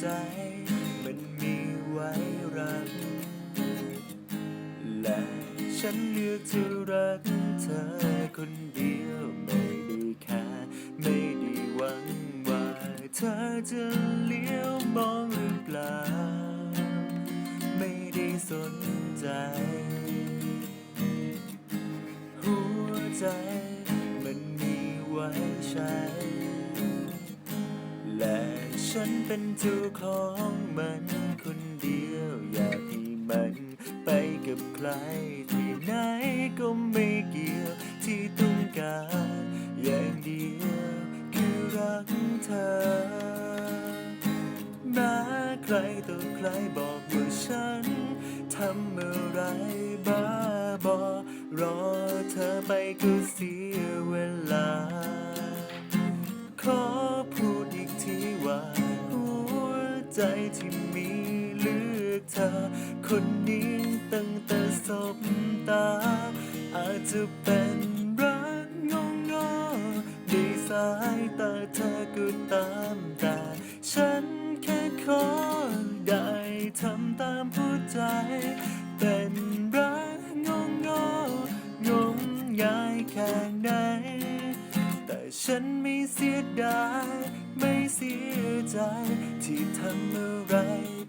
ใจ มันมีไว้รัก และฉันเลือกจะรักเธอคนเดียวไม่ได้แค่ไม่ได้หวังว่าเธอจะเลี้ยวมองหรือเปล่า ฉันเป็นเจ้าของมันคนเดียวอยากให้มันไปกับใครที่ไหนก็ไม่เกี่ยวที่ต้องการอย่างเดียวคือรักเธอแม้ใครต่อใครบอกว่าฉันทำอะไรบ้าบอรอเธอไปก็เสียเวลา ใจที่มีเลือกเธอ คนนี้ตั้งแต่สบตา อาจจะเป็นรักงงงๆในสายตาเธอก็ตามแต่ฉันแค่ขอได้ทำตามหัวใจ เป็นรักงงงๆงมงายแค่ไหน แต่ฉันไม่เสียดายไม่เสีย ใจที่ทำอะไร